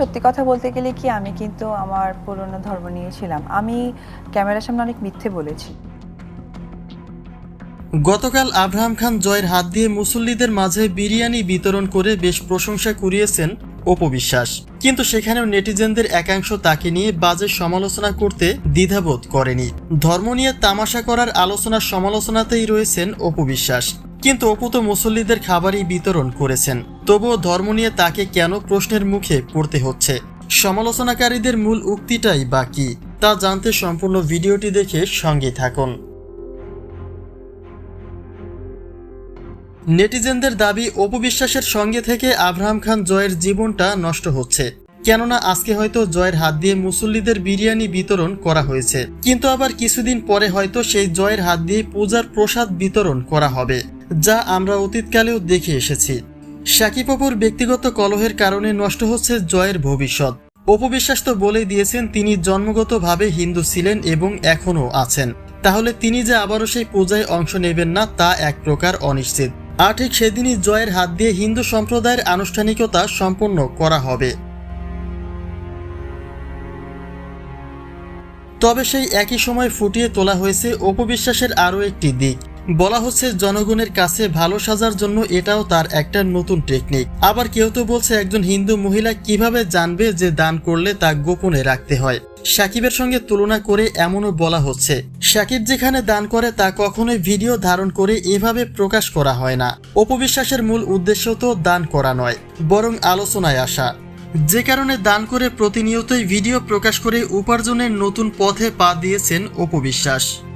সত্যি কথা বলতে গেলে কি, আমি কিন্তু আমার পুরনো ধর্ম নিয়েছিলাম আমি ক্যামেরার সামনে অনেক মিথ্যে বলেছি। গতকাল আব্রাহাম খান জয়ের হাত দিয়ে মুসল্লিদের মাঝে বিরিয়ানি বিতরণ করে বেশ প্রশংসা কুড়িয়েছেন অপবিশ্বাস কিন্তু সেখানেও নেটিজেনদের একাংশ তাকে নিয়ে বাজে সমালোচনা করতে দ্বিধাবোধ করেনি। ধর্ম নিয়ে তামাশা করার আলোচনার সমালোচনাতেই রয়েছেন অপবিশ্বাস কিন্তু অপু তো মুসল্লিদের খাবারই বিতরণ করেছেন। তবুও ধর্ম নিয়ে তাকে কেন প্রশ্নের মুখে পড়তে হচ্ছে? সমালোচনাকারীদের মূল উক্তিটাই বা কি? তা জানতে সম্পূর্ণ ভিডিওটি দেখে সঙ্গে থাকুন। নেটিজেনদের দাবি, অপবিশ্বাসের সঙ্গে থেকে আব্রাহাম খান জয়ের জীবনটা নষ্ট হচ্ছে। কেননা আজকে হয়তো জয়ের হাত দিয়ে মুসল্লিদের বিরিয়ানি বিতরণ করা হয়েছে। কিন্তু আবার কিছুদিন পরে হয়তো সেই জয়ের হাত দিয়ে পূজার প্রসাদ বিতরণ করা হবে, যা আমরা অতীতকালেও দেখে এসেছি। সাকিব অপুর ব্যক্তিগত কলহের কারণে নষ্ট হচ্ছে জয়ের ভবিষ্যৎ। অপবিশ্বাস তো বলেই দিয়েছেন, তিনি জন্মগতভাবে হিন্দু ছিলেন এবং এখনও আছেন। তাহলে তিনি যে আবারও সেই পূজায় অংশ নেবেন না, তা এক প্রকার অনিশ্চিত। আর ঠিক সেদিনই জয়ের হাত দিয়ে হিন্দু সম্প্রদায়ের আনুষ্ঠানিকতা সম্পন্ন করা হবে। তবে সেই একই সময় ফুটিয়ে তোলা হয়েছে অপবিশ্বাসের আরও একটি দিক। বলা হচ্ছে জনগণের কাছে ভালো সাজার জন্য এটাও তার একটা নতুন টেকনিক আবার কেউ তো বলছে একজন হিন্দু মহিলা কীভাবে জানবে যে দান করলে তা গোপনে রাখতে হয়? সাকিবের সঙ্গে তুলনা করে এমনও বলা হচ্ছে। সাকিব যেখানে দান করে তা কখনোই ভিডিও ধারণ করে এভাবে প্রকাশ করা হয় না। অপবিশ্বাসের মূল উদ্দেশ্য তো দান করা নয়, বরং আলোচনায় আসা। যে কারণে দান করে প্রতিনিয়তই ভিডিও প্রকাশ করে উপার্জনের নতুন পথে পা দিয়েছেন অপবিশ্বাস।